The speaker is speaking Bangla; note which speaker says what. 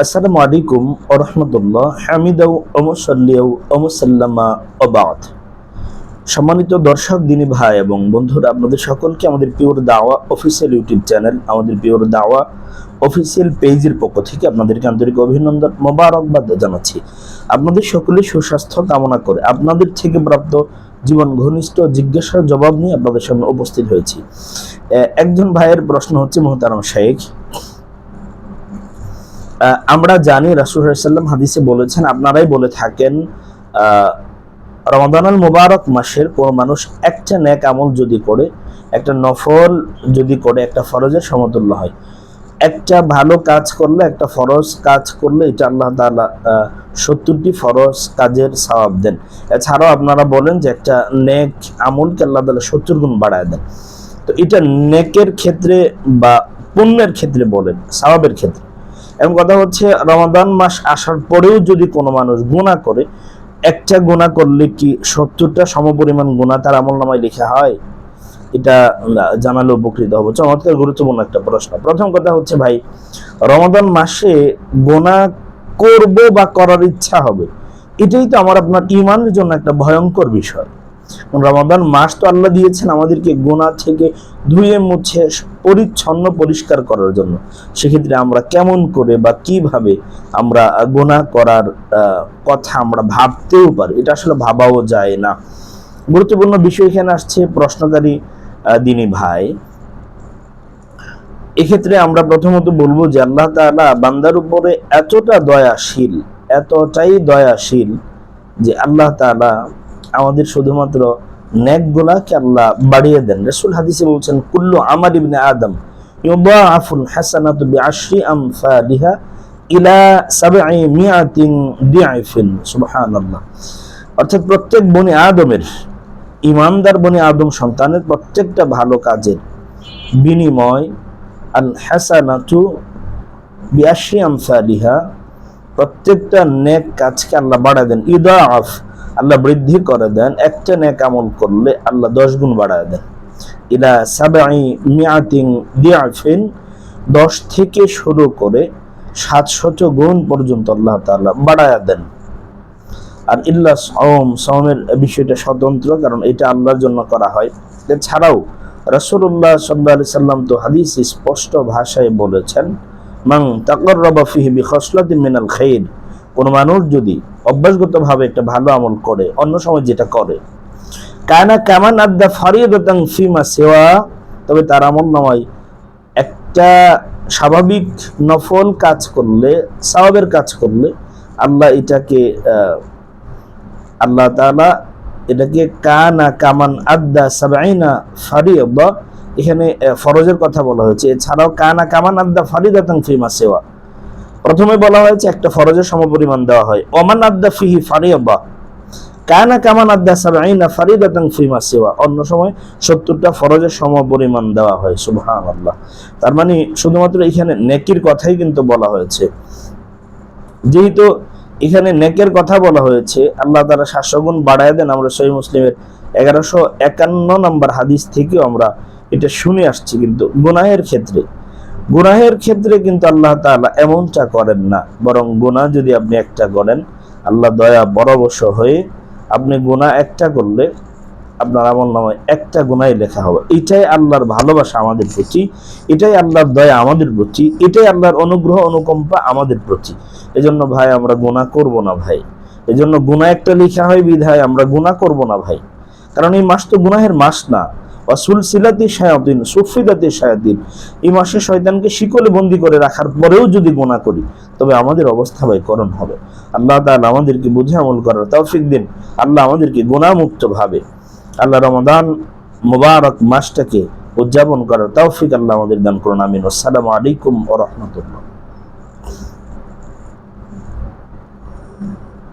Speaker 1: আসসালামু আলাইকুম ওরহমতুল্লাহ হামিদাউ ওমসাল্লিয়াউ ওমসাল্লামা ওবাদ সম্মানিত দর্শক, দিনী ভাই এবং বন্ধুরা, আপনাদের সকলকে আমাদের pure Dawa official YouTube channel, আমাদের পিওর দাওয়া অফিসিয়াল পেজের পক্ষ থেকে আপনাদেরকে আন্তরিক অভিনন্দন, মোবারকবাদ জানাচ্ছি। আপনাদের সকলের সুস্বাস্থ্য কামনা করে আপনাদের থেকে প্রাপ্ত জীবন ঘনিষ্ঠ জিজ্ঞাসার জবাব নিয়ে আপনাদের সামনে উপস্থিত হয়েছি। একজন ভাইয়ের প্রশ্ন হচ্ছে মোহতারাম শেখ। আমরা জানি রাসুল সাল্লাম হাদিসে বলেছেন, আপনারাই বলে থাকেন রমাদানুল মুবারক মাসের কোন মানুষ একটা নেক আমল যদি করে, একটা নফল যদি করে, একটা ফরজের সমতুল্য হয়। একটা ভালো কাজ করলে, একটা ফরজ কাজ করলে এটা আল্লাহ তাআলা সত্তরটি ফরজ কাজের সওয়াব দেন। এছাড়াও আপনারা বলেন যে একটা নেক আমলকে আল্লাহ তাআলা সত্তর গুণ বাড়ায় দেন। তো এটা নেকের ক্ষেত্রে বা পুণ্যের ক্ষেত্রে বলেন, সওয়াবের ক্ষেত্রে। এবং কথা হচ্ছে, রমাদান মাস আসার পরেও যদি কোনো মানুষ গুণা করে, একটা গুণা করলে কি সত্তরটা সমপরিমাণ গুণা তার আমল নামায় লেখা হয়? এটা জানালে উপকৃত হব। চমৎকার, গুরুত্বপূর্ণ একটা প্রশ্ন। প্রথম কথা হচ্ছে, ভাই, রমাদান মাসে গোনা করব বা করার ইচ্ছা হবে? এটাই তো আমার, আপনার ইমানের জন্য একটা ভয়ঙ্কর বিষয়। রমাদান মাস তো আল্লাহ দিয়েছেন আমাদেরকে গোনা থেকে ধুয়ে মুছে পরিচ্ছন্ন পরিষ্কার করার জন্য। সেক্ষেত্রে আমরা কেমন করে বা কীভাবে আমরা গোনা করার কথা আমরা ভাবতেও পারি? এটা আসলে ভাবাও যায় না। গুরুত্বপূর্ণ বিষয় এখানে আসছে প্রশ্নকারী দিনী ভাই। এক্ষেত্রে আমরা প্রথমত বলব যে আল্লাহ তাআলা বান্দার উপরে এতটা দয়াশীল, এতটাই দয়াশীল যে আল্লাহ তাআলা আমাদের শুধুমাত্র নেকগুলাকে আল্লাহ বাড়িয়ে দেন। রাসূল হাদিসে বলছেন, কুল্লু আমার ইবনে আদম ইউদাআফুল হাসানাতু বিআশরি আমসালিহা ইলা সাবঈ মিআতিন দিআফিন। সুবহানাল্লাহ। অর্থাৎ প্রত্যেক বনি আদমের, ইমানদার বনি আদম সন্তানের প্রত্যেকটা ভালো কাজের বিনিময় আল হাসানাতু বিআশরি আমসালিহা প্রত্যেকটা নেক কাজকে আল্লাহ বাড়ায় দেন। ইদাআফ আল্লাহ বৃদ্ধি করে দেন একটা নেক আমল করলে আল্লাহ দশ গুণ বাড়ায় দেন। ইলা সাবাই মিয়াতিন দিয়াফিন দশ থেকে শুরু করে সাতশত গুণ পর্যন্ত আল্লাহ তাআলা বাড়ায় দেন। আর ইল্লা সওম, সওমের বিষয়টা স্বতন্ত্র, কারণ এটা আল্লাহর জন্য করা হয়। এছাড়াও রাসূলুল্লাহ সাল্লাল্লাহু আলাইহি সাল্লাম তো হাদিস স্পষ্ট ভাষায় বলেছেন, মান তাকাররাবা ফিহি বিখসলাতিন মিনাল খাইর কোন মানুষ যদি অভ্যাসগতভাবে একটা ভালো আমল করে, অন্য সময় যেটা করে, কানা কামান আদ্দা ফারিয়াদাতান ফিমা সেওয়া, তবে তার আমল নামায় একটা স্বাভাবিক নফল কাজ করলে সওয়াবের কাজ করলে আল্লাহ এটাকে আল্লাহ তাআলা এটাকে কানা কামান আদ্দা সাবাইনা ফারিয়াদা এখানে ফরজের কথা বলা হয়েছে। এছাড়াও কানা কামান আদ্দা ফারিদাতান ফিমা সেওয়া। প্রথমে বলা হয়েছে, একটা ফরজের সমপরিমাণ দেওয়া হয়। ওমান আদ্দা ফিহি ফারিয়াদা। কানা কামান আদ্দা সাবাইনা ফারিদাতান ফিমা সেওয়া। অন্য সময় সত্তরটা ফরজের সমপরিমাণ দেওয়া হয়, সুবহানাল্লাহ। তার মানে শুধুমাত্র এখানে নেকির কথাই কিন্তু বলা হয়েছে। যেহেতু এখানে নেকের কথা বলা হয়েছে, আল্লাহ তারা সাতশো গুণ বাড়ায় দেন। আমরা সহি মুসলিমের এগারোশো একান্ন নম্বর হাদিস থেকেও আমরা এটা শুনে আসছি, কিন্তু গুনাহের ক্ষেত্রে। গুনাহের ক্ষেত্রে কিন্তু আল্লাহ তাআলা এমনটা করেন না। বরং গুনাহ যদি আপনি একটা করেন, আল্লাহ দয়া বরবশ হয়ে আপনি গুনাহ একটা করলে আপনার আমল নামায় একটা গুনাই লেখা হবে। এটাই আল্লাহর ভালোবাসা আমাদের প্রতি, এটাই আল্লাহর দয়া আমাদের প্রতি, এটাই আল্লাহর অনুগ্রহ অনুকম্পা আমাদের প্রতি। এজন্য ভাই, আমরা গুনাহ করব না ভাই। এজন্য গুনাহ একটা লেখা হয় বিধায় আমরা গুনাহ করব না ভাই। কারণ এই মাস তো গুনাহের মাস না। অসুল সিলাতি শায়াতিন সুফিদাতি শায়াতিন। এই মাসে শয়তানকে শিকলে বন্দি করে রাখার পরেও যদি গুনাহ করি, তবে আমাদের অবস্থা ভাই করণ হবে। আল্লাহ তাআলা আমাদেরকে বুঝে আমল করার তৌফিক দিন। আল্লাহ আমাদেরকে গুনাহমুক্ত ভাবে। আল্লাহ রমাদান মুবারক মাসটাকে উদযাপন করার তৌফিক আল্লাহ আমাদের দান করুন, আমিন। আসসালামু আলাইকুম ওয়া রাহমাতুল্লাহ।